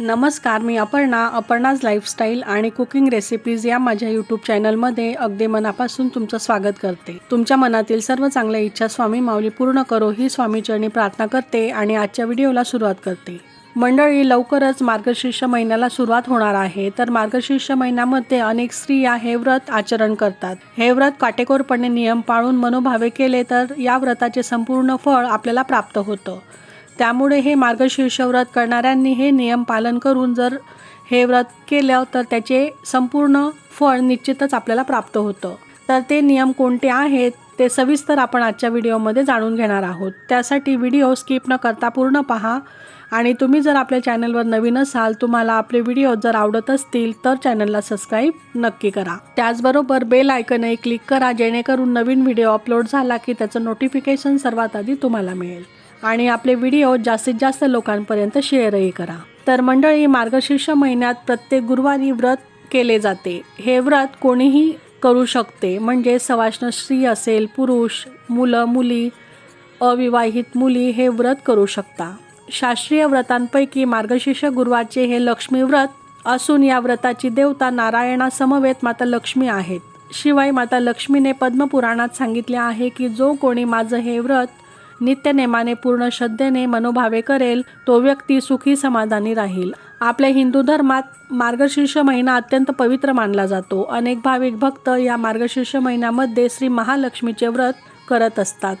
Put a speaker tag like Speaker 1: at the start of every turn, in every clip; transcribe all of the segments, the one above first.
Speaker 1: नमस्कार मी अपर्णा अपर्णाज लाईफस्टाईल आणि कुकिंग रेसिपीज या माझ्या यूट्यूब चॅनलमध्ये अगदी मनापासून तुमचं स्वागत करते. तुमच्या मनातील सर्व चांगल्या इच्छा स्वामी माऊली पूर्ण करो ही स्वामीचरणी प्रार्थना करते आणि आजच्या व्हिडिओला सुरुवात करते. मंडळी लवकरच मार्गशीर्ष महिन्याला सुरुवात होणार आहे. तर मार्गशीर्ष महिन्यामध्ये अनेक स्त्रिया हे व्रत आचरण करतात. हे व्रत काटेकोरपणे नियम पाळून मनोभावे केले तर या व्रताचे संपूर्ण फळ आपल्याला प्राप्त होतं. त्यामुळे हे मार्गशीर्ष व्रत करणाऱ्यांनी हे नियम पालन करून जर हे व्रत केलं तर त्याचे संपूर्ण फळ निश्चितच आपल्याला प्राप्त होतं. तर ते नियम कोणते आहेत ते सविस्तर आपण आजच्या व्हिडिओमध्ये जाणून घेणार आहोत. त्यासाठी व्हिडिओ स्किप न करता पूर्ण पहा आणि तुम्ही जर आपल्या चॅनलवर नवीन असाल तुम्हाला आपले व्हिडिओ जर आवडत असतील तर चॅनलला सबस्क्राईब नक्की करा. त्याचबरोबर बेल आयकनही क्लिक करा जेणेकरून नवीन व्हिडिओ अपलोड झाला की त्याचं नोटिफिकेशन सर्वात आधी तुम्हाला मिळेल. आणि आपले व्हिडिओ जास्तीत जास्त लोकांपर्यंत शेअरही करा. तर मंडळी मार्गशीर्ष महिन्यात प्रत्येक गुरुवारी व्रत केले जाते. हे व्रत कोणीही करू शकते. म्हणजे सवाष्ण स्त्री असेल पुरुष मुलं मुली अविवाहित मुली हे व्रत करू शकता. शास्त्रीय व्रतांपैकी मार्गशीर्ष गुरुवारचे हे लक्ष्मी व्रत असून या व्रताची देवता नारायणासमवेत माता लक्ष्मी आहेत. शिवाय माता लक्ष्मीने पद्मपुराणात सांगितले आहे की जो कोणी माझं हे व्रत नित्यनेमाने पूर्ण श्रद्धेने मनोभावे करेल तो व्यक्ती सुखी समाधानी राहील. आपल्या हिंदू धर्मात मार्गशीर्ष महिना अत्यंत पवित्र मानला जातो. अनेक भाविक भक्त या मार्गशीर्ष महिन्यामध्ये श्री महालक्ष्मीचे व्रत करत असतात.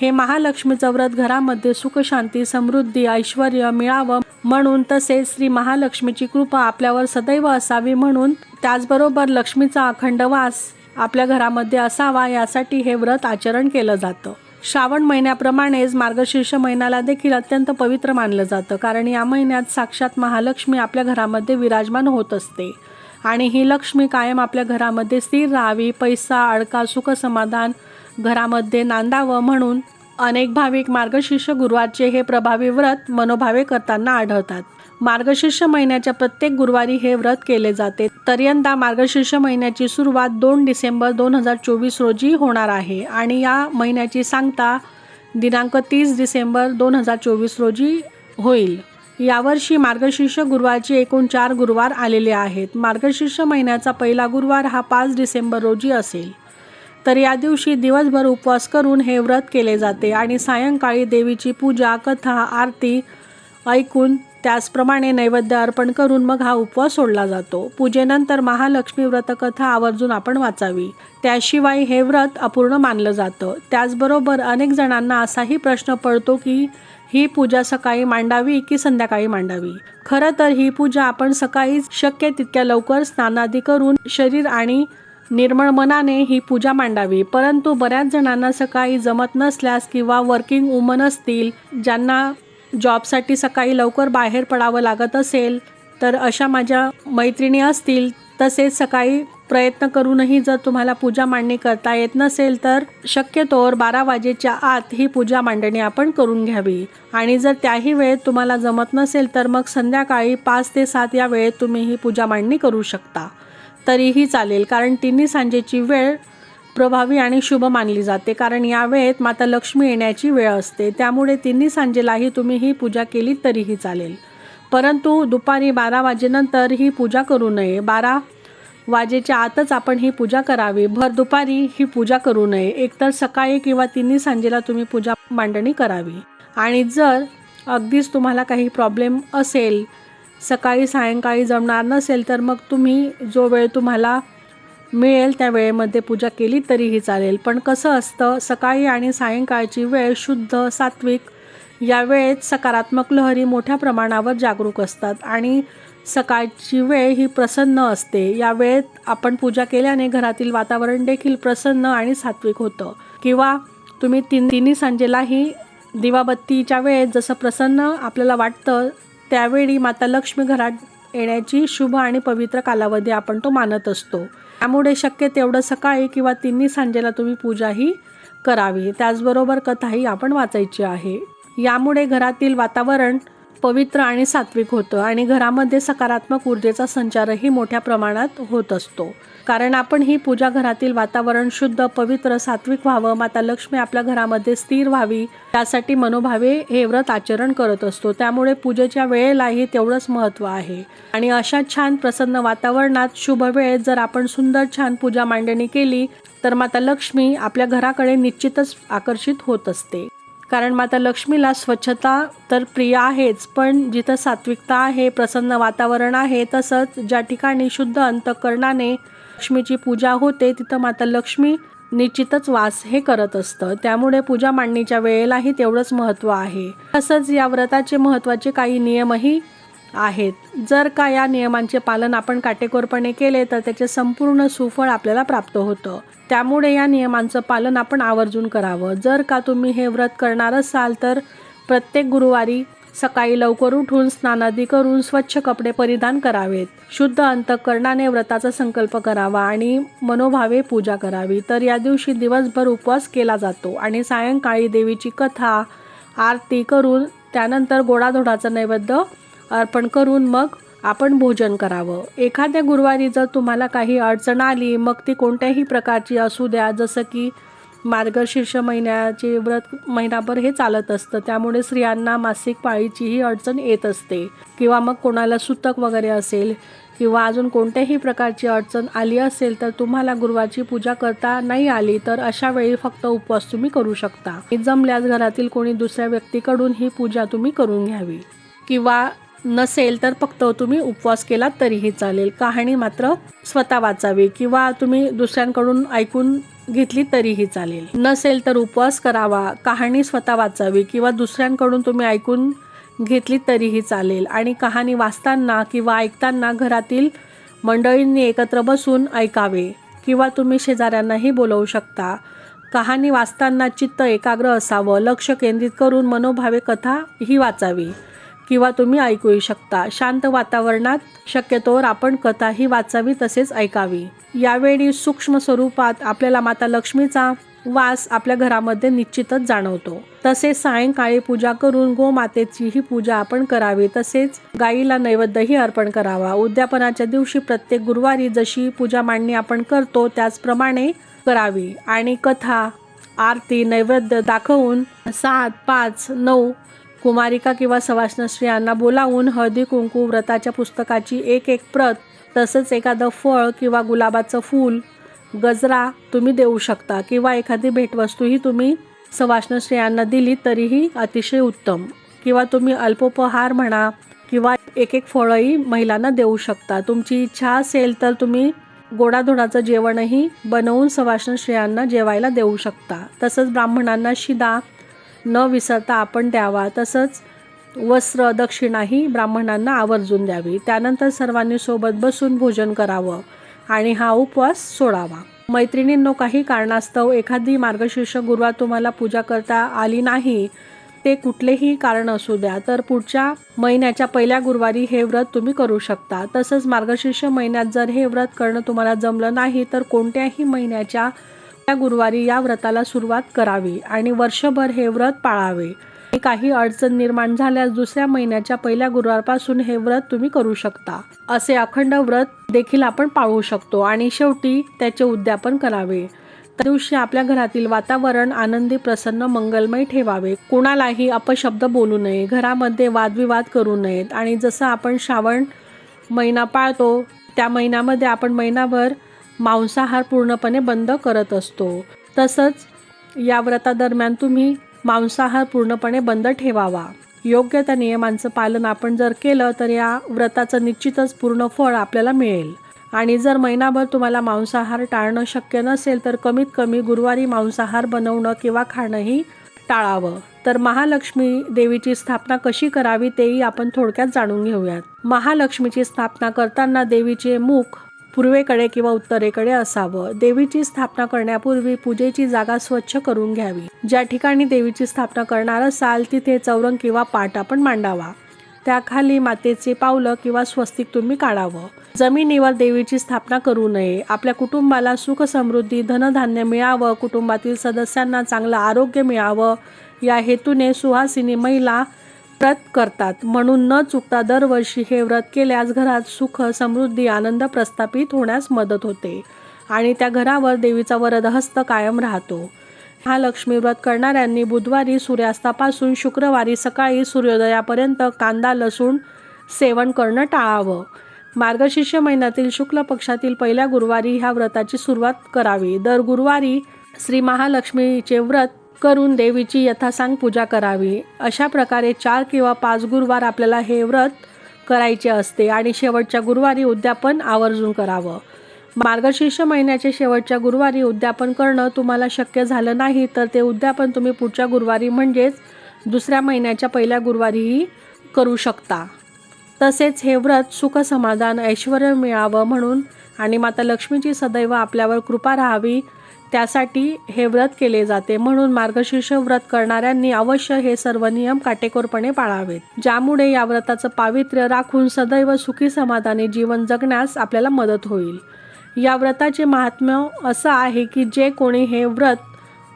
Speaker 1: हे महालक्ष्मीचं व्रत घरामध्ये सुखशांती समृद्धी ऐश्वर मिळावं म्हणून तसेच श्री महालक्ष्मीची कृपा आपल्यावर सदैव असावी म्हणून त्याचबरोबर लक्ष्मीचा अखंड वास आपल्या घरामध्ये असावा यासाठी हे व्रत आचरण केलं जातं. श्रावण महिन्याप्रमाणेच मार्गशीर्ष महिन्याला देखील अत्यंत पवित्र मानलं जातं कारण या महिन्यात साक्षात महालक्ष्मी आपल्या घरामध्ये विराजमान होत असते. आणि ही लक्ष्मी कायम आपल्या घरामध्ये स्थिर राहावी पैसा अडका सुख समाधान घरामध्ये नांदावं म्हणून अनेक भाविक मार्गशीर्ष गुरुवारचे हे प्रभावी व्रत मनोभावे करताना आढळतात. मार्गशीर्ष महिन्याच्या प्रत्येक गुरुवारी हे व्रत केले जाते. तर यंदा मार्गशीर्ष महिन्याची सुरुवात दोन डिसेंबर दोन हजार चोवीस रोजी होणार आहे आणि या महिन्याची सांगता दिनांक तीस डिसेंबर दोन हजार चोवीस रोजी होईल. यावर्षी मार्गशीर्ष गुरुवारचे एकूण चार गुरुवार आलेले आहेत. मार्गशीर्ष महिन्याचा पहिला गुरुवार हा पाच डिसेंबर रोजी असेल. तर या दिवशी दिवसभर उपवास करून हे व्रत केले जाते आणि सायंकाळी देवीची पूजा कथा आरती ऐकून त्याचप्रमाणे नैवेद्य अर्पण करून मग हा उपवास सोडला जातो. पूजेनंतर महालक्ष्मी व्रतकथा आवर्जून आपण वाचावी. त्याशिवाय हे व्रत अपूर्ण मानलं जातं. त्याचबरोबर अनेक जणांना असाही प्रश्न पडतो की ही पूजा सकाळी मांडावी की संध्याकाळी मांडावी? खरं तर ही पूजा आपण सकाळी शक्य तितक्या लवकर स्नानादी करून शरीर आणि निर्मळ मनाने ही पूजा मांडावी. परंतु बऱ्याच जणांना सकाळी जमत नसल्यास किंवा वर्किंग वुमन असतील ज्यांना जॉबसाठी सकाळी लवकर बाहेर पडावं लागत असेल तर अशा माझ्या मैत्रिणी असतील तसेच सकाळी प्रयत्न करूनही जर तुम्हाला पूजा मांडणी करता येत नसेल तर शक्यतोवर बारा वाजेच्या आत ही पूजा मांडणी आपण करून घ्यावी. आणि जर त्याही वेळेत तुम्हाला जमत नसेल तर मग संध्याकाळी पाच ते सात या वेळेत तुम्ही ही पूजा मांडणी करू शकता. तरीही चालेल कारण तिन्ही सांजेची वेळ प्रभावी आणि शुभ मानली जाते. कारण या वेळेत माता लक्ष्मी येण्याची वेळ असते. त्यामुळे तिन्ही सांजेलाही तुम्ही ही पूजा केली तरीही चालेल. परंतु दुपारी बारा वाजेनंतर ही पूजा करू नये. बारा वाजेच्या आतच आपण ही पूजा करावी. भर दुपारी ही पूजा करू नये. एकतर सकाळी किंवा तिन्ही सांजेला तुम्ही पूजा मांडणी करावी. आणि जर अगदीच तुम्हाला काही प्रॉब्लेम असेल सकाळी सायंकाळी जमणार नसेल तर मग तुम्ही जो वेळ तुम्हाला मिळेल त्या वेळेमध्ये पूजा केली तरीही चालेल. पण कसं असतं सकाळी आणि सायंकाळची वेळ शुद्ध सात्विक या वेळेत सकारात्मक लहरी मोठ्या प्रमाणावर जागरूक असतात आणि सकाळची वेळ ही प्रसन्न असते. या वेळेत आपण पूजा केल्याने घरातील वातावरण देखील प्रसन्न आणि सात्विक होतं. किंवा तुम्ही तीन तिन्ही सांजेलाही दिवाबत्तीच्या वेळेत जसं प्रसन्न आपल्याला वाटतं त्यावेळी माता लक्ष्मी घरात येण्याची शुभ आणि पवित्र कालावधी आपण तो मानत असतो. त्यामुळे शक्य तेवढं सकाळी किंवा तिन्ही सांजेला तुम्ही पूजाही करावी. त्याचबरोबर कथाही आपण वाचायची आहे. यामुळे घरातील वातावरण पवित्र आणि सात्विक होतं आणि घरामध्ये सकारात्मक ऊर्जेचा संचारही मोठ्या प्रमाणात होत असतो. कारण आपण ही पूजा घरातील वातावरण शुद्ध पवित्र सात्विक व्हावं. माता लक्ष्मी आपल्या घरामध्ये स्थिर व्हावी. त्यासाठी मनोभावे हे व्रत आचरण करत असतो. त्यामुळे पूजेच्या वेळेलाही तेवढंच महत्त्व आहे. आणि अशा छान प्रसन्न वातावरणात शुभ वेळेत जर आपण सुंदर छान पूजा मांडणी केली तर माता लक्ष्मी आपल्या घराकडे निश्चितच आकर्षित होत असते. कारण माता लक्ष्मीला स्वच्छता तर प्रिय आहेच पण जिथं सात्विकता आहे प्रसन्न वातावरण आहे तसंच ज्या ठिकाणी शुद्ध अंतकरणाने लक्ष्मीची पूजा होते तिथं माता लक्ष्मी निश्चितच वास हे करत असतं. त्यामुळे पूजा मांडणीच्या वेळेलाही तेवढंच महत्त्व आहे. तसंच या व्रताचे महत्त्वाचे काही नियमही आहेत. जर का या नियमांचे पालन आपण काटेकोरपणे केले तर त्याचे संपूर्ण सुफळ आपल्याला प्राप्त होतं. त्यामुळे या नियमांचं पालन आपण आवर्जून करावं. जर का तुम्ही हे व्रत करणार असाल तर प्रत्येक गुरुवारी सकाळी लवकर उठून स्नानादी करून स्वच्छ कपडे परिधान करावेत. शुद्ध अंतकरणाने व्रताचा संकल्प करावा आणि मनोभावे पूजा करावी. तर या दिवशी दिवसभर उपवास केला जातो आणि सायंकाळी देवीची कथा आरती करून त्यानंतर गोडाधोडाचा नैवेद्य अर्पण करून मग आपण भोजन करावं. एखाद्या गुरुवारी जर तुम्हाला काही अडचण आली मग ती कोणत्याही प्रकारची असू द्या जसं की मार्गशीर्ष महिन्याचे व्रत महिनाभर हे चालत असतं. त्यामुळे स्त्रियांना मासिक पाळीचीही अडचण येत असते. किंवा मग कोणाला सुतक वगैरे असेल किंवा अजून कोणत्याही प्रकारची अडचण आली असेल तर तुम्हाला गुरुवारची पूजा करता नाही आली तर अशा वेळी फक्त उपवास तुम्ही करू शकता. जमल्यास घरातील कोणी दुसऱ्या व्यक्तीकडून ही पूजा तुम्ही करून घ्यावी. किंवा नसेल तर फक्त तुम्ही उपवास केलात तरीही चालेल. कहाणी मात्र स्वतः वाचावी. किंवा तुम्ही दुसऱ्यांकडून ऐकून घेतली तरीही चालेल. नसेल तर उपवास करावा कहाणी स्वतः वाचावी किंवा दुसऱ्यांकडून तुम्ही ऐकून घेतली तरीही चालेल. आणि कहाणी वाचताना किंवा ऐकताना घरातील मंडळींनी एकत्र बसून ऐकावे किंवा तुम्ही शेजाऱ्यांनाही बोलवू शकता. कहाणी वाचताना चित्त एकाग्र असावं लक्ष केंद्रित करून मनोभावे कथा ही वाचावी. किंवा तुम्ही ऐकूही शकता. शांत वातावरणात शक्यतोवर आपण कथाही वाचावी तसेच ऐकावी. यावेळी सूक्ष्म स्वरूपात आपल्याला माता लक्ष्मीचा वास आपल्या घरामध्ये निश्चितच जाणवतो. तसेच सायंकाळी पूजा करून गोमातेचीही पूजा आपण करावी. तसेच गाईला नैवेद्यही अर्पण करावा. उद्यापनाच्या दिवशी प्रत्येक गुरुवारी जशी पूजा मांडणी आपण करतो त्याचप्रमाणे करावी. आणि कथा आरती नैवेद्य दाखवून सात पाच नऊ कुमारिका किंवा सवाष्ण स्त्रियांना बोलावून हळदी कुंकू व्रताच्या पुस्तकाची एक एक प्रत तसंच एखादं फळ किंवा गुलाबाचं फूल गजरा तुम्ही देऊ शकता किंवा एखादी भेटवस्तूही तुम्ही सवाष्ण स्त्रियांना दिली तरीही अतिशय उत्तम. किंवा तुम्ही अल्पोपहार म्हणा किंवा एक एक फळंही महिलांना देऊ शकता. तुमची इच्छा असेल तर तुम्ही गोडाधोडाचं जेवणही बनवून सवाष्ण स्त्रियांना जेवायला देऊ शकता. तसंच ब्राह्मणांना शिदा न विसरता आपण द्यावा. तसंच वस्त्र दक्षिणाही ब्राह्मणांना आवर्जून द्यावी. त्यानंतर सर्वांनी सोबत बसून भोजन करावं आणि हा उपवास सोडावा. मैत्रिणींनो काही कारणास्तव एखादी मार्गशीर्ष गुरुवार तुम्हाला पूजा करता आली नाही ते कुठलेही कारण असू द्या. तर पुढच्या महिन्याच्या पहिल्या गुरुवारी हे व्रत तुम्ही करू शकता. तसंच मार्गशीर्ष महिन्यात जर हे व्रत करणं तुम्हाला जमलं नाही तर कोणत्याही महिन्याच्या गुरुवारी या व्रताला सुरुवात करावी आणि वर्षभर हे व्रत पाळावे. काही अडचण निर्माण झाल्यास दुसऱ्या महिन्याच्या पहिल्या गुरुवारपासून हे व्रत तुम्ही करू शकता. असे अखंड व्रत देखील आपण पाळू शकतो आणि शेवटी त्याचे उद्यापन करावे. त्या दिवशी आपल्या घरातील वातावरण आनंदी प्रसन्न मंगलमय ठेवावे. कोणालाही अपशब्द बोलू नये घरामध्ये वादविवाद करू नयेत आणि जसं आपण श्रावण महिना पाळतो त्या महिन्यामध्ये आपण महिनाभर मांसाहार पूर्णपणे बंद करत असतो. तसंच या व्रतादरम्यान तुम्ही मांसाहार पूर्णपणे बंद ठेवावा. योग्य त्या नियमांचं पालन आपण जर केलं तर या व्रताचं निश्चितच पूर्ण फळ आपल्याला मिळेल. आणि जर महिनाभर तुम्हाला मांसाहार टाळणं शक्य नसेल तर कमीत कमी गुरुवारी मांसाहार बनवणं किंवा खाणंही टाळावं. तर महालक्ष्मी देवीची स्थापना कशी करावी तेही आपण थोडक्यात जाणून घेऊयात. महालक्ष्मीची स्थापना करताना देवीचे मुख पूर्वेकडे किंवा उत्तरेकडे असावं. देवीची स्थापना करण्यापूर्वी पूजेची जागा स्वच्छ करून घ्यावी. ज्या ठिकाणी देवीची स्थापना करणार असाल तिथे चौरंग किंवा पाट आपण मांडावा. त्याखाली मातेचे पावलं किंवा स्वस्तिक तुम्ही काढावं. जमिनीवर देवीची स्थापना करू नये. आपल्या कुटुंबाला सुख समृद्धी धनधान्य मिळावं. कुटुंबातील सदस्यांना चांगलं आरोग्य मिळावं. या हेतूने सुहासिनी महिला व्रत करतात. म्हणून न चुकता दरवर्षी हे व्रत केल्यास घरात सुख समृद्धी आनंद प्रस्थापित होण्यास मदत होते आणि त्या घरावर देवीचा वरदहस्त कायम राहतो. हा लक्ष्मी व्रत करणाऱ्यांनी बुधवारी सूर्यास्तापासून शुक्रवारी सकाळी सूर्योदयापर्यंत कांदा लसूण सेवन करणं टाळावं. मार्गशीर्ष महिन्यातील शुक्ल पक्षातील पहिल्या गुरुवारी ह्या व्रताची सुरुवात करावी. दर गुरुवारी श्री महालक्ष्मीचे व्रत करून देवीची यथासांग पूजा करावी. अशा प्रकारे चार किंवा पाच गुरुवार आपल्याला हे व्रत करायचे असते आणि शेवटच्या गुरुवारी उद्यापन आवर्जून करावं. मार्गशीर्ष महिन्याच्या शेवटच्या गुरुवारी उद्यापन करणं तुम्हाला शक्य झालं नाही तर ते उद्यापन तुम्ही पुढच्या गुरुवारी म्हणजेच दुसऱ्या महिन्याच्या पहिल्या गुरुवारीही करू शकता. तसेच हे व्रत सुख समाधान ऐश्वर मिळावं म्हणून आणि माता लक्ष्मीची सदैव आपल्यावर कृपा राहावी त्यासाठी हे व्रत केले जाते. म्हणून मार्गशीर्ष व्रत करणाऱ्यांनी अवश्य हे सर्व नियम काटेकोरपणे पाळावेत. ज्यामुळे या व्रताचं पावित्र्य राखून सदैव सुखी समाधानी जीवन जगण्यास आपल्याला मदत होईल. या व्रताचे महात्म्य असं आहे की जे कोणी हे व्रत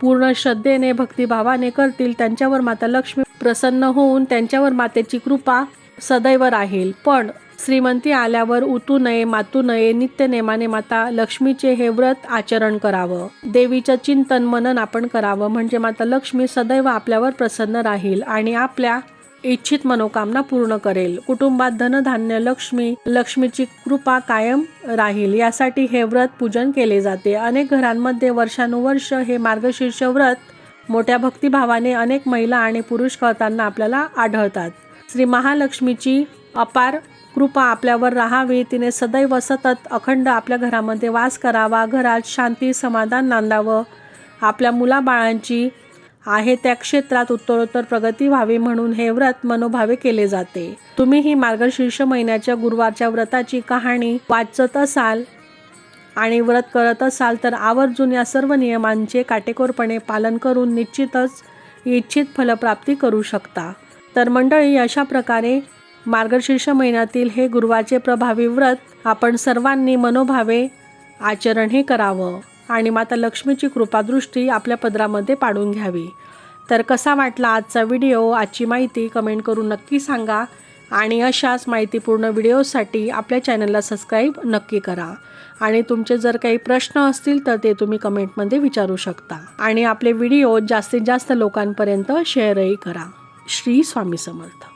Speaker 1: पूर्ण श्रद्धेने भक्तिभावाने करतील त्यांच्यावर माता लक्ष्मी प्रसन्न होऊन त्यांच्यावर मातेची कृपा सदैव राहील. पण श्रीमंती आल्यावर उतू नये मातू नये नित्य नेमाने माता लक्ष्मीचे हे व्रत आचरण करावं. देवीचं चिंतन मनन आपण करावं म्हणजे माता लक्ष्मी सदैव आपल्यावर प्रसन्न राहील आणि आपल्या इच्छित मनोकामना पूर्ण करेल. कुटुंबात धनधान्य लक्ष्मी लक्ष्मीची कृपा कायम राहील. यासाठी हे व्रत पूजन केले जाते. अनेक घरांमध्ये वर्षानुवर्ष हे मार्गशीर्ष व्रत मोठ्या भक्तिभावाने अनेक महिला आणि पुरुष करताना आपल्याला आढळतात. श्री महालक्ष्मीची अपार कृपा आपल्यावर राहावी. तिने सदैव सतत अखंड आपल्या घरामध्ये वास करावा. घरात शांती समाधान नांदावं. आपल्या मुलाबाळांची आहे त्या क्षेत्रात उत्तरोत्तर प्रगती व्हावी म्हणून हे व्रत मनोभावे केले जाते. तुम्ही ही मार्गशीर्ष महिन्याच्या गुरुवारच्या व्रताची कहाणी वाचत असाल आणि व्रत करत असाल तर आवर्जून या सर्व नियमांचे काटेकोरपणे पालन करून निश्चितच इच्छित फलप्राप्ती करू शकता. तर मंडळी अशा प्रकारे मार्गशीर्ष महिन्यातील हे गुरुवारचे प्रभावी व्रत आपण सर्वांनी मनोभावे आचरणही करावं आणि माता लक्ष्मीची कृपादृष्टी आपल्या पदरामध्ये पाडून घ्यावी. तर कसा वाटला आजचा व्हिडिओ? आजची माहिती कमेंट करून नक्की सांगा आणि अशाच माहितीपूर्ण व्हिडिओसाठी आपल्या चॅनलला सबस्क्राईब नक्की करा. आणि तुमचे जर काही प्रश्न असतील तर ते तुम्ही कमेंटमध्ये विचारू शकता. आणि आपले व्हिडिओ जास्तीत जास्त लोकांपर्यंत शेअरही करा. श्री स्वामी समर्थ.